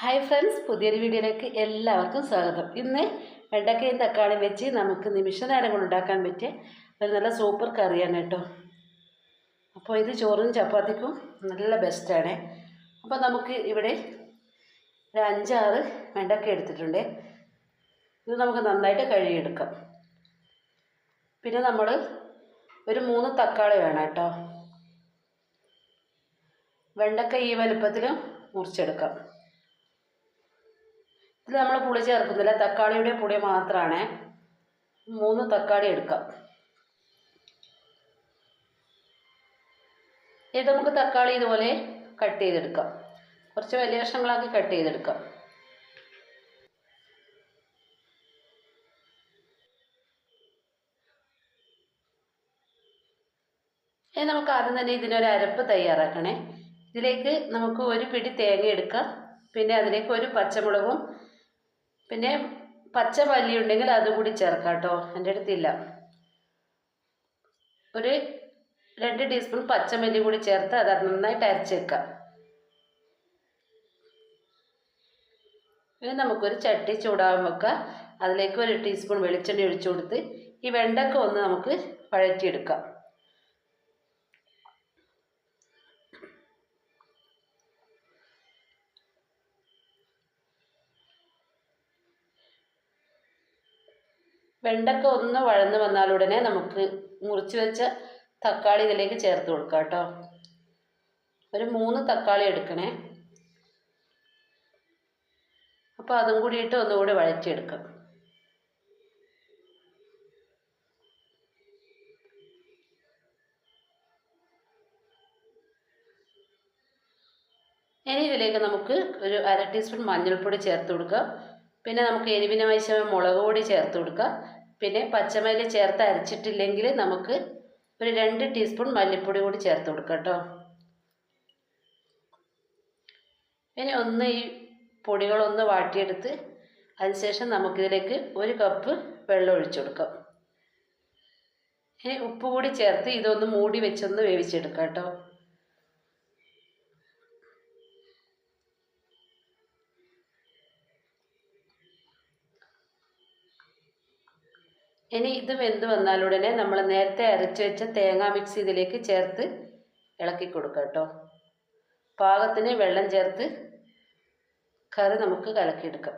Hi friends പുതിയൊരു വീഡിയോയിലേക്ക് എല്ലാവർക്കും സ്വാഗതം. ഇന്ന് വെണ്ടക്കയും തക്കാളിയും വെച്ച് നമുക്ക് നിമിഷ നേരം കൊണ്ട് ഉണ്ടാക്കാൻ പറ്റിയ ഒരു നല്ല സൂപ്പർ കറിയാണ് കേട്ടോ. അപ്പോൾ ഇത് ചോറും ചപ്പാത്തിക്കും നല്ല ബെസ്റ്റാണ് അപ്പോൾ നമുക്ക് ഇവിടെ ഒരു അഞ്ചാറ് വെണ്ടക്ക എടുത്തിട്ടുണ്ട്. ഇത് നമുക്ക് നന്നായിട്ട് കഴുകിയെടുക്കാം. പിന്നെ നമ്മൾ ഒരു മൂന്ന് തക്കാളി വേണം കേട്ടോ. വെണ്ടക്ക ഈ വലുപ്പത്തിൽ മുറിച്ചെടുക്കാം. ഇതിൽ നമ്മൾ പുളി ചേർക്കുന്നില്ല. തക്കാളിയുടെ പുളി മാത്രമാണ് മൂന്ന് തക്കാളി എടുക്കാം. ഇത് നമുക്ക് തക്കാളി ഇതുപോലെ കട്ട് ചെയ്തെടുക്കാം. കുറച്ച് വലിയ കഷ്ണങ്ങളാക്കി കട്ട് ചെയ്തെടുക്കാം. ഇനി നമുക്ക് ആദ്യം തന്നെ ഇതിനൊരു അരപ്പ് തയ്യാറാക്കണേ. ഇതിലേക്ക് നമുക്ക് ഒരു പിടി തേങ്ങ എടുക്കാം. പിന്നെ അതിലേക്ക് ഒരു പച്ചമുളകും പിന്നെ പച്ച മല്ലി ഉണ്ടെങ്കിൽ അതുകൂടി ചേർക്കാം കേട്ടോ. എന്റെ അടുത്തില്ല. ഒരു രണ്ട് ടീസ്പൂൺ പച്ചമല്ലി കൂടി ചേർത്ത് അത് നന്നായിട്ട് അരച്ച് വെക്കാം ഇനി നമുക്കൊരു ചട്ടി ചൂടാവാൻ വെക്കാം അതിലേക്ക് ഒരു ടീസ്പൂൺ വെളിച്ചെണ്ണ ഒഴിച്ചു കൊടുത്ത് ഈ വെണ്ടക്ക ഒന്ന് നമുക്ക് വഴറ്റിയെടുക്കാം. വെണ്ടക്ക ഒന്ന് വഴന്ന് വന്നാലുടനെ നമുക്ക് മുറിച്ച് വെച്ച തക്കാളി ഇതിലേക്ക് ചേർത്ത് കൊടുക്കാം കേട്ടോ. ഒരു മൂന്ന് തക്കാളി എടുക്കണേ. അപ്പോൾ അതും കൂടിയിട്ട് ഒന്നുകൂടി വഴറ്റിയെടുക്കാം. ഇനി ഇതിലേക്ക് നമുക്ക് ഒരു അര ടീസ്പൂൺ മഞ്ഞൾപ്പൊടി ചേർത്ത് കൊടുക്കാം. പിന്നെ നമുക്ക് എരിവിന് ആവശ്യമായ മുളക് പൊടി ചേർത്ത് കൊടുക്കുക പിന്നെ പച്ചമല്ലി ചേർത്ത് അരച്ചിട്ടില്ലെങ്കിൽ നമുക്ക് ഒരു രണ്ട് ടീസ്പൂൺ മല്ലിപ്പൊടി കൂടി ചേർത്ത് കൊടുക്കാം കേട്ടോ. ഇനി ഒന്ന് ഈ പൊടികളൊന്ന് വാട്ടിയെടുത്ത് അതിനുശേഷം നമുക്കിതിലേക്ക് ഒരു കപ്പ് വെള്ളം ഒഴിച്ചു കൊടുക്കാം. ഇനി ഉപ്പ് കൂടി ചേർത്ത് ഇതൊന്ന് മൂടി വെച്ചൊന്ന് വേവിച്ചെടുക്കാം കേട്ടോ. ഇനി ഇത് വെന്ത് വന്നാലുടനെ നമ്മൾ നേരത്തെ അരച്ച് വെച്ച തേങ്ങ മിക്സ് ഇതിലേക്ക് ചേർത്ത് ഇളക്കി കൊടുക്കുക കേട്ടോ. പാകത്തിന് വെള്ളം ചേർത്ത് കറി നമുക്ക് കലക്കിയെടുക്കാം.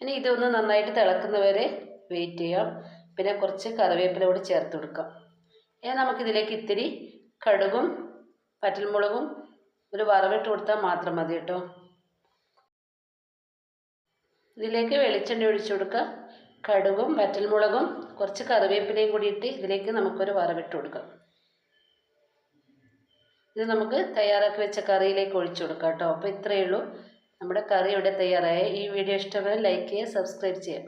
ഇനി ഇതൊന്ന് നന്നായിട്ട് തിളക്കുന്നവരെ വെയിറ്റ് ചെയ്യാം. പിന്നെ കുറച്ച് കറിവേപ്പില കൂടി ചേർത്ത് കൊടുക്കാം. ഇനി നമുക്കിതിലേക്ക് ഇത്തിരി കടുകും പറ്റൽമുളകും ഒരു വറവിട്ട് കൊടുത്താൽ മാത്രം മതി കേട്ടോ. ഇതിലേക്ക് വെളിച്ചെണ്ണ ഒഴിച്ചു കൊടുക്കുക. കടുകും വറ്റൽമുളകും കുറച്ച് കറിവേപ്പിലയും കൂടി ഇട്ട് ഇതിലേക്ക് നമുക്കൊരു വറവിട്ട് കൊടുക്കാം. ഇത് നമുക്ക് തയ്യാറാക്കി വെച്ച കറിയിലേക്ക് ഒഴിച്ചു കൊടുക്കാം കേട്ടോ. അപ്പോൾ ഇത്രയേ ഉള്ളൂ. നമ്മുടെ കറി ഇവിടെ തയ്യാറായി. ഈ വീഡിയോ ഇഷ്ടമായ ലൈക്ക് ചെയ്യുക സബ്സ്ക്രൈബ് ചെയ്യാം